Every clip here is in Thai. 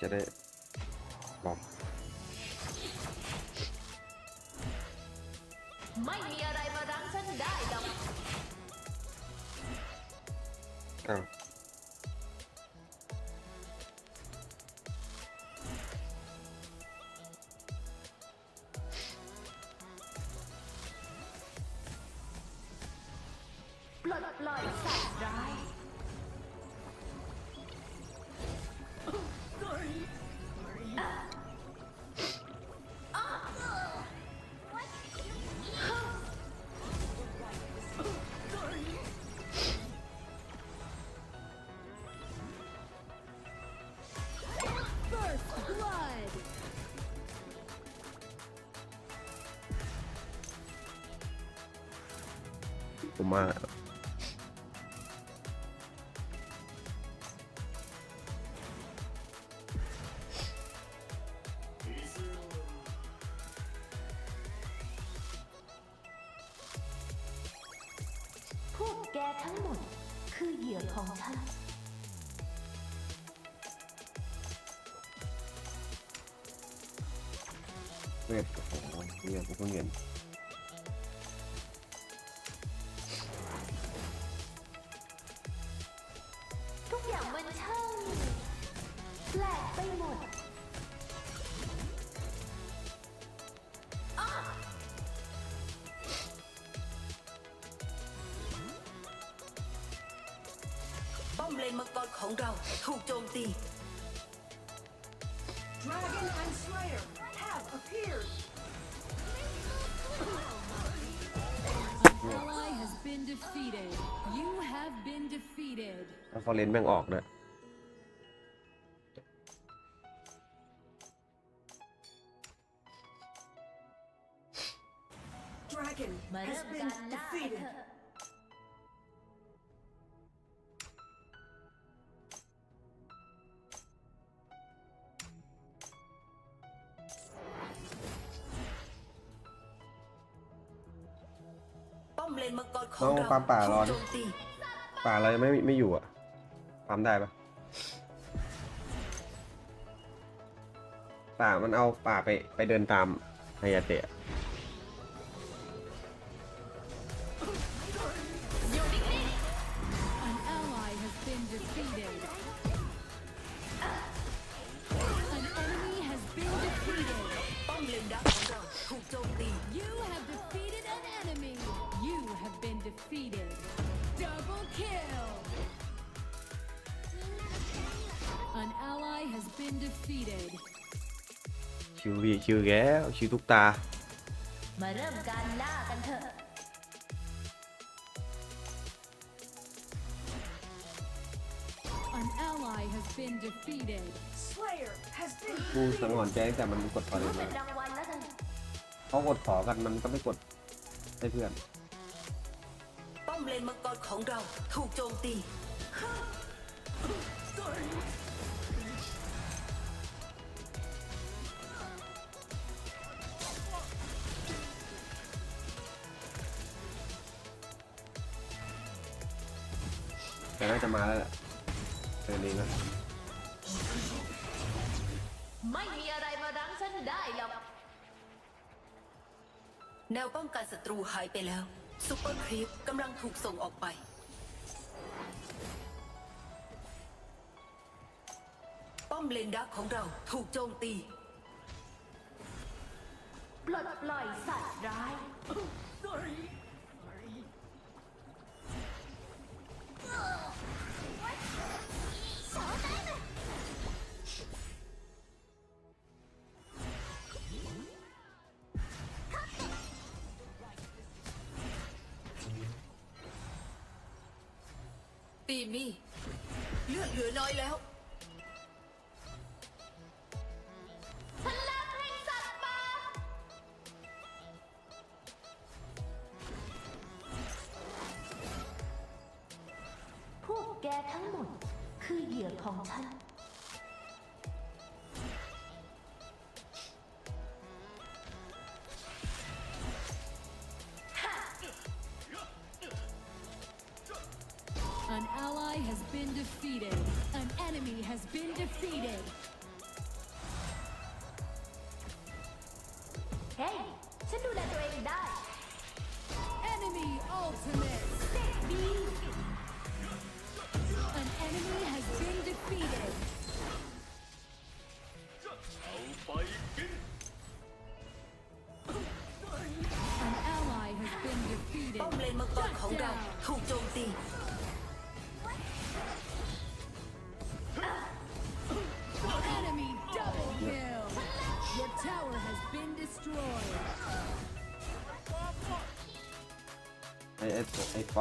จะได้บอกไม่มีอะไรมารั้งฉันได้หรอกอ้าว มมาพวกแกทั้งหมด คือเหยื่อของฉัน เวทโอ้โหเรียนผมเพิ่งเห็น You have been defeated. ถ้าฟอร์เรนแม่งออกเลย Dragon มา has เริ่ม been การล่ากัน defeated. เถอะป้อมเลนมังกรของน้องเราปลาป่าถูร้อกนโจมตี ป่าเรายังไม่ไม่อยู่อะฟาร์มได้ปะป่ามันเอาป่าไปไปเดินตามไฮยาเตะ defeated. ชิวพี่ชิวแก้วชิวทุกตา มาเริ่มการล่ากันเถอะ An ally has been defeated. Slayer has been กูสังหรณ์ใจตั้งแต่มันกดฟอร์เรนเป็มานรางวัลแล้วกันเขากดขอกันมันก็ไม่กดให้เพื่อนป้อมเลนมังกรของเราถูกโจมตี จะมาแล้วแหละเดือนนี้นะไม่มีอะไรมารั้งฉันได้หรอก แนวป้องกันศัตรูหายไปแล้วซูเปอร์ครีปกำลังถูกส่งออกไป ป้อมเลนดักของเราถูกโจมตี ปลดปล่อยสัตว์ร้าย มี่ เลือดเหลือน้อยแล้วพลังแห่งสัตว์ป่าพวกแกทั้งหมด คือเหยื่อของฉัน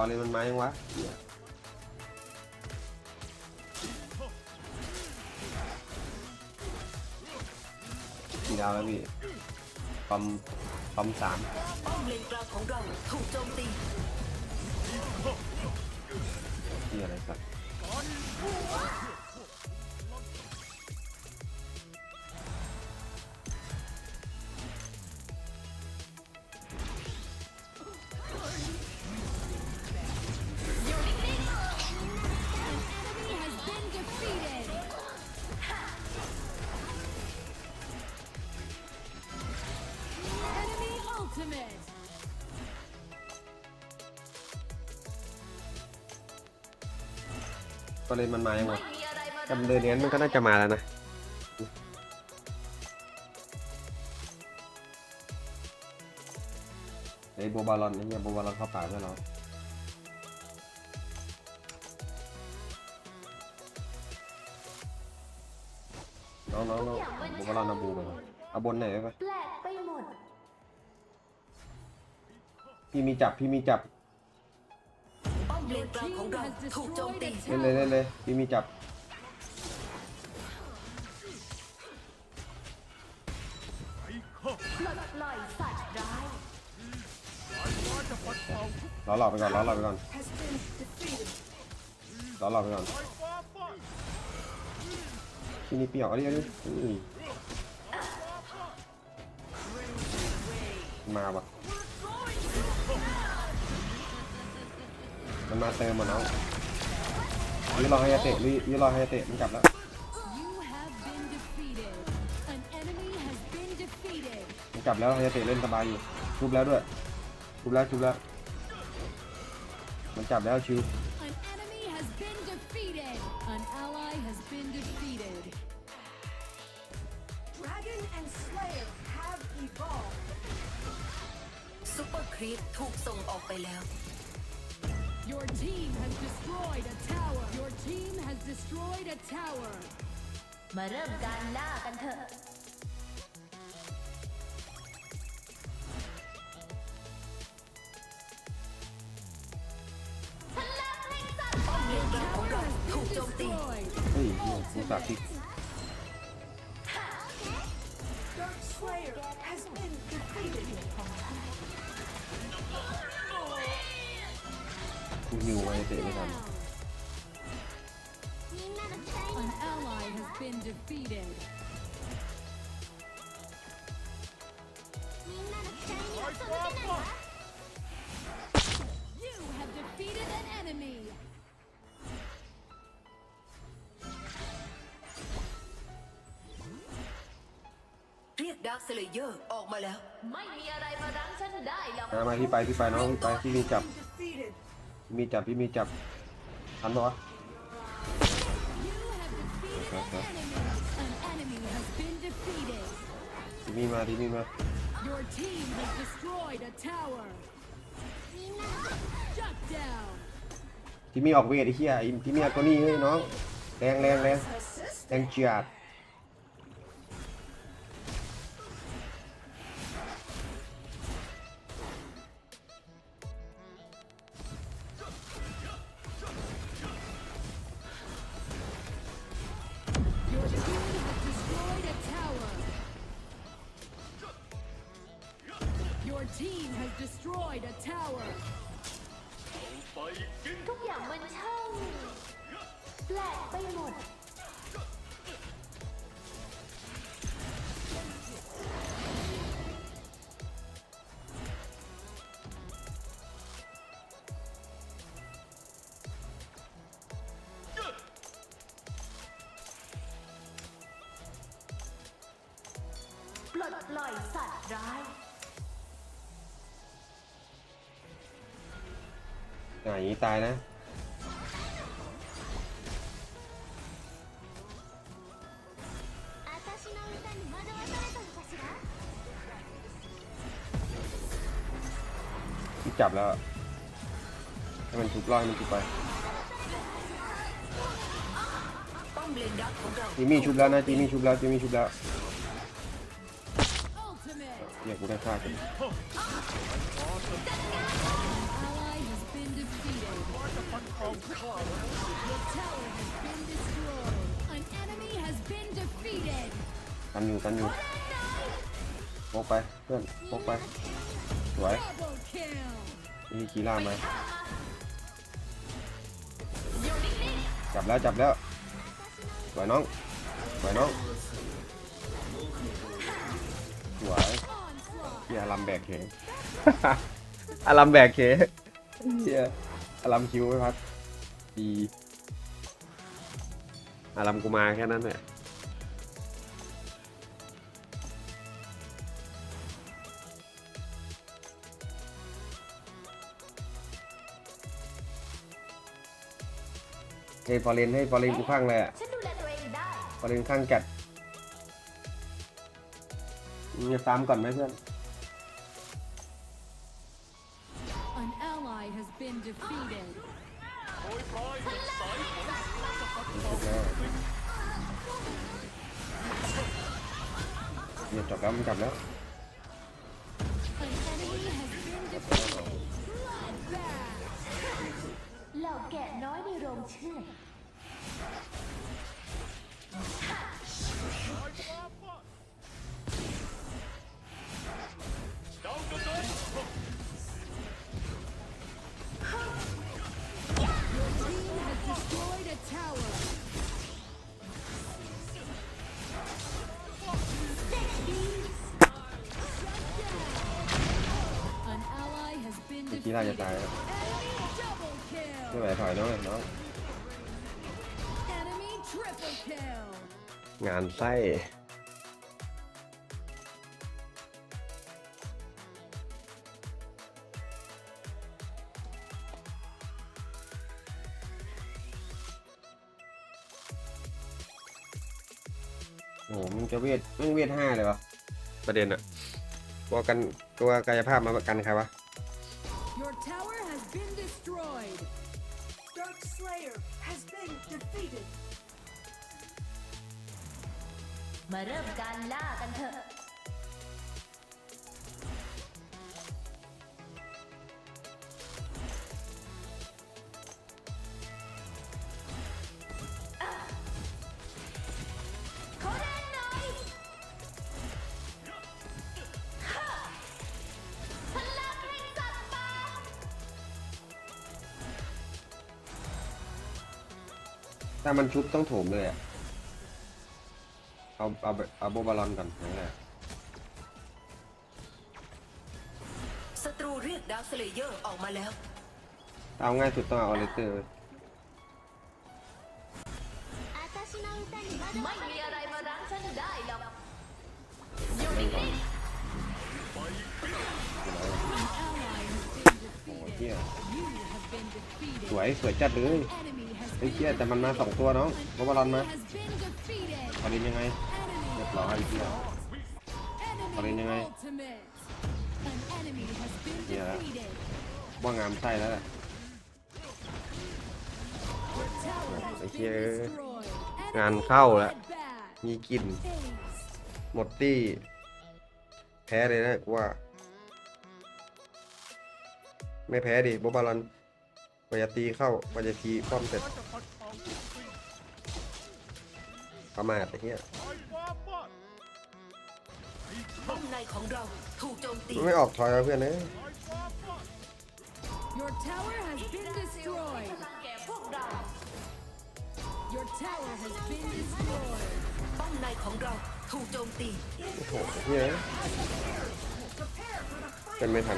ร์เลยมันมายังวะเหี้ยยาวแล้วพี่ปอมปอมสามป้อมเลนกลางของเราถูกโจมตีที่อะไรครับ ฟอร์เรนมันมายังวะไม่มีอะไรมาจำเดือนนี้มันก็น่าจะมาแล้วนะไอ้โบบาลอนไอ้เหี้ยโบบาลอนเข้าป่าด้วยเหรอน้องน้องน้องโบบาลอนเอาบูไปก่อนเอาบนไหนอยได้ปะแปลกไปหมดพี่มีจับพี่มีจับป้อม เล Your นกลางของ team เรา has ถูกโจม destroyed ตี a เล่นเลย tower. เล่นเลยพี่มีจับไอ้ข้อปลดปล่อยสัตว์ร้ายสายฟ้าจะปัดเป่าทุกล้อหลอกไปก่อนล้อหลอกไปก่อน Has been defeated. ล้อหลอกไปก่อนสายฟ้าฟาดที่นี่เปรี้ยวเอันนี้อันนี้อุ้ยมาปะ มันมาเติมมาน้องยื้อรอให้ยาเตะยื้อยื้อรอให้ยาเตะมันกลับแล้ว You have been defeated. An enemy has been defeated. มันกลับแล้วให้ยาเตะเล่นสบายอยู่ชุบแล้วด้วยชุบแล้วชุบแล้ว มันจับแล้วชิว An enemy has been defeated. An ally has been defeated. Dragon and Slayer have evolved. ซุปเปอร์ครีปถูกส่งออกไปแล้ว Your team has destroyed a tower. Your team has destroyed a tower. มาเริ่มการล่ากันเถอะ พลังแห่งสัตว์ ป้อมเลนกลางของเราถูกโจมตี Destroyed. เฮ้ยเหี้ยกูสาธิต Dark Slayer has been defeated. กูหิวไว้เตะไม่ทัน An ally has been defeated. สายฟ้าฟาด You have defeated an enemy. เรียกดาร์คเซเลเยอร์ออกมาแล้ว ไม่มีอะไรมารั้งฉันได้หรอก มามาที่ไปที่ไปน้องที่ไปที่มีจับ Defeated. มีจับพี่มีจับทันปะวะ You have defeated an enemy. An enemy has been defeated. ที่มีมาที่มีมา Your team has destroyed a tower. Shut down. ที่มีออกเวทไอ้เหี้ยไอ้ที่มีอากนี่เฮ้ยน้องแรงแรงแรง Assist. แรงเจียด ทุกอย่างมันช่างแปลกไปหมด อย่างนี้ตายนะ จับแล้ว ให้มันถูกล่อให้มันถูกไปจีมี่ชุบแล้วนะจีมี่ชุบแล้วจีมี่ชุบแล้วเนี่ยวกูได้ฆ่ากัน กันอยู่กันอยู่พกไปเพื่อนพกไปสวยมีคีล่ามจับแล้วจับแล้วสวยน้องสวยน้องสวยเฮียอารัมแบกเขอารัมแบกเขเฮีย อารัมคิวไม่พัดดีอารัมกูมาแค่นั้นแหละเฮ้ยฟอร์เรนให้ฟอร์เรนกูข้างเลยอะฉันดูแลตัวเองได้ ฟอร์เรนข้างจัดมึงจะตามก่อนไหมเพื่อน been defeated. เนี่ยจบแล้วมันจั กี้น่าจะตายแล้วไม่ไหวถอยน้องน้อง งานไส้โอ้โหมึงจะเวทมึงเวทห้าเลยวะประเด็นอะตัวกันตัวกายภาพมาประกันใครวะ Your tower has been destroyed. Dark Slayer has been defeated. มาเริ่มการล่ากันเถอะ ถ้ามันชุบต้องโถมเลยอะเอาเอาเอาโบบาลอนก่อนนั่นแหละศัตรูเรียกดาวสเลเยอร์ออกมาแล้ว เอาง่ายสุดต้องเอาออเรเตอร์เว้ยไม่มีอะไรมารั้งฉันได้หรอกไม่ก่ดีสวยสวยจัดเลย ไอ้เชี่ยแต่มันมาสองตัวน้องโบวาลันมาปารินยังไงเรียบร้อยไอ้เชี่ยปารินยังไงเหี้ยว่างามใช่แล้วแหละไอ้เชี่ยงานเข้าแล้วมีกลิ่นหมดตี้แพ้เลยนะกูว่า ไม่แพ้ดิโบบาลัน ปยาตีเข้าปยาตีป้อมเสร็จจะปัดเป่าทุกสิ่งประมาทไอ้เหี้ยไฟฟ้าฟาดป้อมในของเราถูกโจมตีไม่ออกถอยแล้วเพื่อนเอ้ยไฟ Your tower has been destroyed. Your tower has been destroyed. ป้อมในของเราถูกโจมตี โอ้โหเฮ้ยเป็นไม่ทัน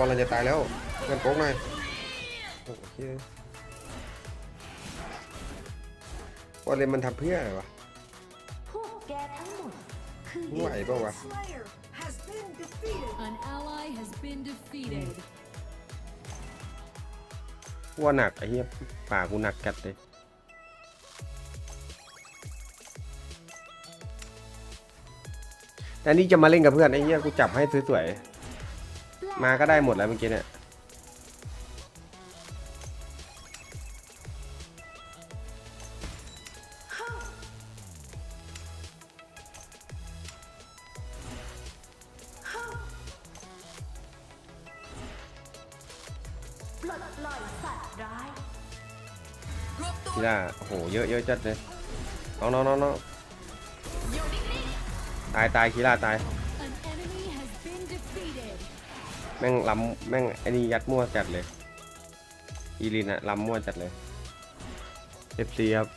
บอลเราจะตายแล้วเพื่อนโป๊กหน่อยโอ้โหเฮ้ยบอลเลนมันทำเพื่ออะไรวะพวกแกทั้งหมดคือไหวเปล่าวะ Slayer has been defeated. An ally has been defeated. ว่าหนักไอ้เหี้ยป่ากูหนักจัดเลย แต่นี่จะมาเล่นกับเพื่อนไอ้เหี้ยกูจับให้สวยๆ มาก็ได้หมดแล้วเมื่อกี้เนี่ยปลดปล่อยสัตว์ร้ายรวบตัวทีล่าโอ้โห เยอะเยอะจัดเลยน้องน้องน้องน้องตายตายคีล่าตาย แม่งล้ำแม่งไอ้นี่ยัดมั่วจัดเลย อีลินอะล้ำมั่วจัดเลยเอฟซีครับ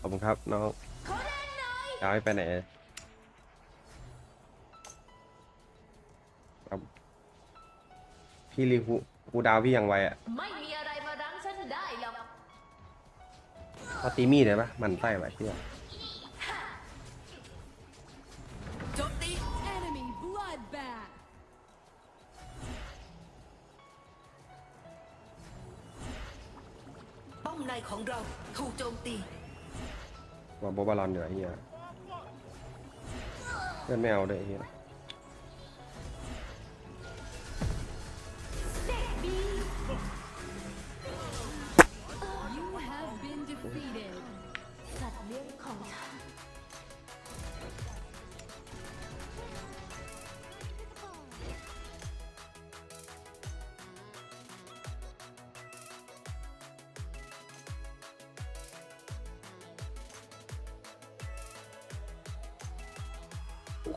ขอบคุณครับน้องขอแรงหน่อยดาวให้ไปไหนครับพี่รีคูคูดาวพี่ยังไวอะไม่มีอะไรมารั้งฉันได้หรอกเขาตีมีดเลยปะมันไส้ไว้เที่ย พราะบบาลอนเหนือ้เฮียเพื่อนไม่เอาเลยเฮีย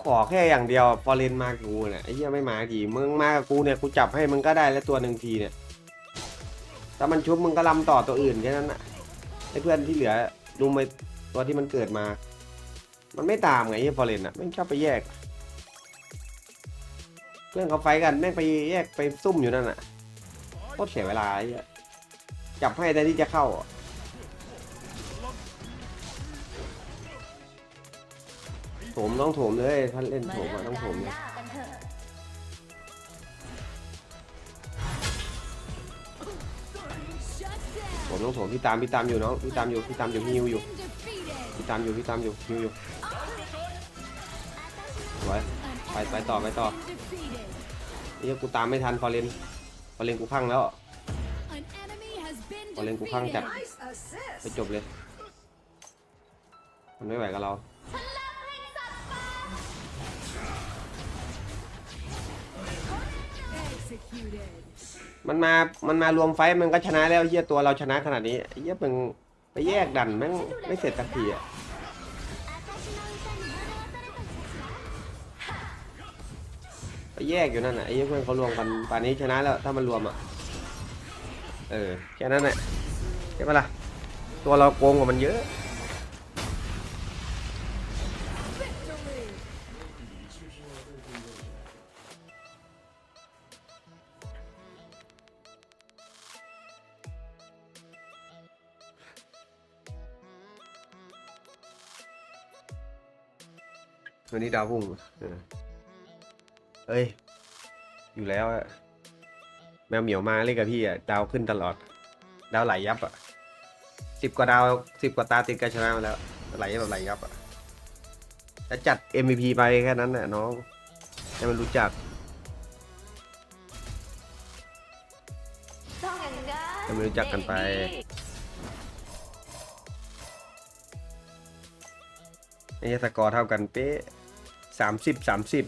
ขอแค่อย่างเดียวฟอเรนมากกูเนี่ยไอ้เหี้ยไม่มาทีมึงมากับกูเนี่ยกูจับให้มึงก็ได้แล้วตัวหนึ่งทีเนี่ยถ้ามันชุบมึงก็ลำต่อตัวอื่นแค่นั้นน่ะไอ้เพื่อนที่เหลือดูไปตัวที่มันเกิดมา มันไม่ตามไงไอ้ฟอเรนอะไม่ชอบไปแยก เพื่อนเขาไฟกันแม่งไปแยกไปซุ่มอยู่นั่นน่ะโคตรเสียเวลาไอ้เหี้ยจับให้แต่ที่จะเข้าอะ ถมต้องโถมเลยถ้าเล่นมาโถมเริ่อะมต้องโถการมเลยล่ากันเถอะ Shut down. ผมต้องโถมพี่ตามพี่ตามอยู่น้องพี่ตามอยู่พี่ตามอยู่ฮิวอยู่ Been defeated. พี่ตามอยู่พี่ตามอยู่ฮิวอยู่ไว้ An Phải- phải enemy tỏ, has phải tỏ. been defeated. นี่กูตามไม่ทันฟอร์เรนฟอร์เรนกูข้างแล้ว An enemy has been Có lên cũng khăng chặt. defeated. Nice assist. ไปจบเลยมันไม่ไหวกับเรา มันมา มันมารวมไฟมันก็ชนะแล้วเฮียตัวเราชนะขนาดนี้ไอ้เฮียมึงไปแยกดันแม่งไม่เสร็จสักทีอะไปแยกอยู่นั่นน่ะไอ้เพื่อนเขารวมกันป่านนี้ชนะแล้วถ้ามันรวมอะ เออแค่นั้นแหละใช่ปะล่ะตัวเราโกงกว่ามันเยอะ วันนี้ดาวพุ่งเอ้ย อยู่แล้วอะแมวเหมียวมาเล่นกับพี่อะดาวขึ้นตลอด ดาวไหลยับอะสิบกว่าดาวสิบกว่าตาติดกันชนะมาแล้วไหลแบบไหลยับอะจะจัด MVP ไปแค่นั้นแหละน้อง ให้มันรู้จักย่างกันให้มันรู้จักกันไปไอ้เหี้ยสกอร์เท่ากันเป๊ะ 30 30